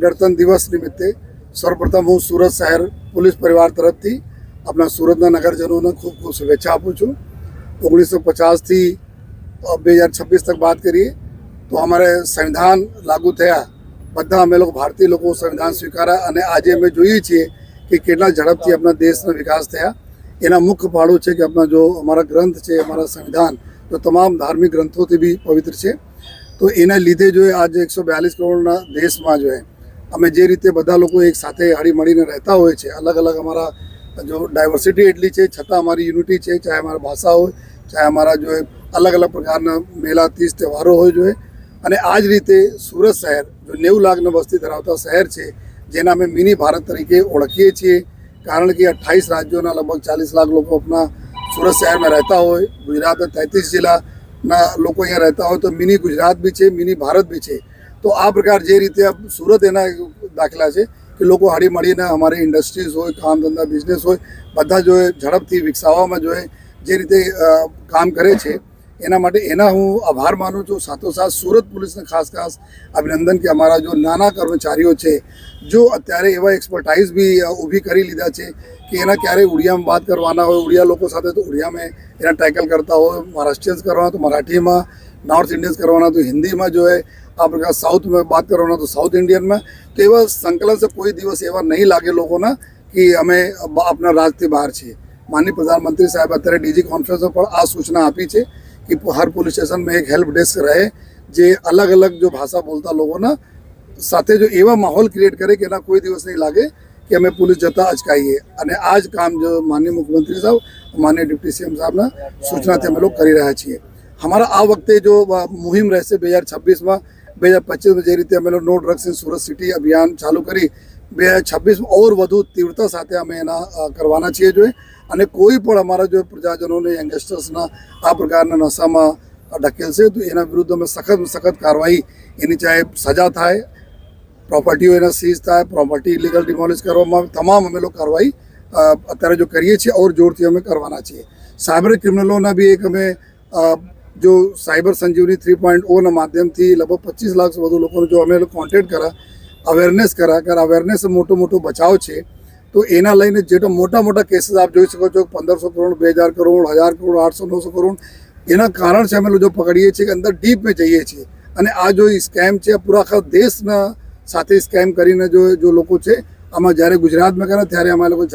ગણતંત્ર દિવસ નિમિત્તે સૌપ્રથમ હું સુરત શહેર પોલીસ પરિવાર તરફથી આપણા સુરતના નગરજનોને ખૂબ ખૂબ શુભેચ્છા આપું છું. ઓગણીસો પચાસથી બે હજાર છવ્વીસ તક વાત કરીએ તો અમારે સંવિધાન લાગુ થયા. બધા અમે લોકો ભારતીય લોકો સંવિધાન સ્વીકાર્યા અને આજે અમે જોઈએ છીએ કે કેટલા ઝડપથી આપણા દેશનો વિકાસ થયા. એના મુખ્ય પાડો છે કે આપણા જો અમારા ગ્રંથ છે, અમારા સંવિધાન, તો તમામ ધાર્મિક ગ્રંથોથી બી પવિત્ર છે. તો એના લીધે જો આજે એકસો બ્યાલીસ કરોડના દેશમાં જો અમે જે રીતે બધા લોકો એક સાથે હળી મળીને રહેતા હોય છે, અલગ અલગ અમારા જો ડાયવર્સિટી એટલી છે, છતાં અમારી યુનિટી છે, ચાહે અમારા ભાષા હોય, ચાહે અમારા જો અલગ અલગ પ્રકારના મેળા તીજ તહેવારો હોય જોઈએ અને આ જ રીતે સુરત શહેર, જો નેવું લાખની વસ્તી ધરાવતા શહેર છે, જેના અમે મિની ભારત તરીકે ઓળખીએ છીએ, કારણ કે અઠ્ઠાવીસ રાજ્યોના લગભગ ચાલીસ લાખ લોકો આપણા સુરત શહેરમાં રહેતા હોય, ગુજરાતના તેત્રીસ જિલ્લાના લોકો અહીંયા રહેતા હોય, તો મિની ગુજરાત બી છે, મિની ભારત બી છે. તો આ પ્રકાર જે રીતે સુરત એના દાખલા છે કે લોકો હળી મળીને અમારી ઇન્ડસ્ટ્રીઝ હોય, કામ ધંધા બિઝનેસ હોય, બધા જોઈએ ઝડપથી વિકસાવવામાં જોઈએ જે રીતે કામ કરે છે એના માટે એના હું આભાર માનું છું. સાથોસાથ સુરત પોલીસને ખાસ ખાસ અભિનંદન કે અમારા જો નાના કર્મચારીઓ છે, જો અત્યારે એવા એક્સપર્ટાઇઝ બી ઊભી કરી લીધા છે કે એના ક્યારેય ઉડિયામાં વાત કરવાના હોય, ઉડિયા લોકો સાથે તો ઉડિયામાં એના ટેકલ કરતા હોય મહારાષ્ટ્રીયન્સ કરવાના, તો મરાઠીમાં નોર્થ ઇન્ડિયન્સ કરવાના, તો હિન્દીમાં જો એ, આ પ્રકાર સાઉથમાં વાત કરવાના, તો સાઉથ ઇન્ડિયનમાં તો એવા સંકલન છે કોઈ દિવસ એવા નહીં લાગે લોકોના કે અમે આપણા રાજથી બહાર છીએ. માનનીય પ્રધાનમંત્રી સાહેબ અત્યારે ડીજી કોન્ફરન્સમાં પણ આ સૂચના આપી છે. કે હર પોલીસ સ્ટેશનમાં એક હેલ્પ ડેસ્ક રહે જે અલગ અલગ જો ભાષા બોલતા લોકોના સાથે જો એવા માહોલ ક્રિએટ કરે કે એના કોઈ દિવસ નહીં લાગે કે અમે પોલીસ જતા અચકાઈએ અને આ જ કામ જો માનનીય મુખ્યમંત્રી સાહેબ માનનીય ડિપ્ટી સીએમ સાહેબના સૂચનાથી અમે લોકો કરી રહ્યા છીએ हमारा આ વખતે જો અ, મુહિમ રહેશે બે હજાર છવ્વીસમાં બે હજાર પચીસમાં જે રીતે અમે લોકો no drugs in Surat city અભિયાન ચાલુ કરી બે હજાર છવ્વીસમાં ઓર વધુ તીવ્રતા સાથે અમે એના કરવાના છીએ જોઈએ અને કોઈ પણ અમારા જો પ્રજાજનોને, યંગસ્ટર્સના આ પ્રકારના નશામાં ઢકેલશે તો એના વિરુદ્ધ અમે સખત સખત કાર્યવાહી એની ચાહે સજા થાય, પ્રોપર્ટીઓ એના સીઝ થાય, પ્રોપર્ટી ઇલીગલ ડિમોલિશ કરવામાં તમામ અમે લોકો કાર્યવાહી અત્યારે જો કરીએ છીએ ઓર જોરથી અમે કરવાના છીએ. સાયબર ક્રિમિનલોના બી એક અમે જો સાયબર સંજીવની થ્રી પોઈન્ટ ઓના માધ્યમથી લગભગ પચીસ લાખ વધુ લોકોનું જો અમે કોન્ટેક્ટ કર્યા અવેરનેસ કરા કારણ અવેરનેસ મોટો મોટો બચાવ છે, તો એના લઈને જેટલો મોટા મોટા કેસીસ આપ જોઈ શકો છો, પંદરસો કરોડ, બે હજાર કરોડ હજાર કરોડ, આઠસો, નવસો કરોડ, એના કારણ છે અમે લોકો પકડીએ છીએ કે અંદર ડીપમાં જઈએ છીએ. અને આ જો સ્કેમ છે પૂરા આખા દેશના સાથે સ્કેમ કરીને જો જો લોકો છે, આમાં જ્યારે ગુજરાતમાં કરે ત્યારે અમે લોકો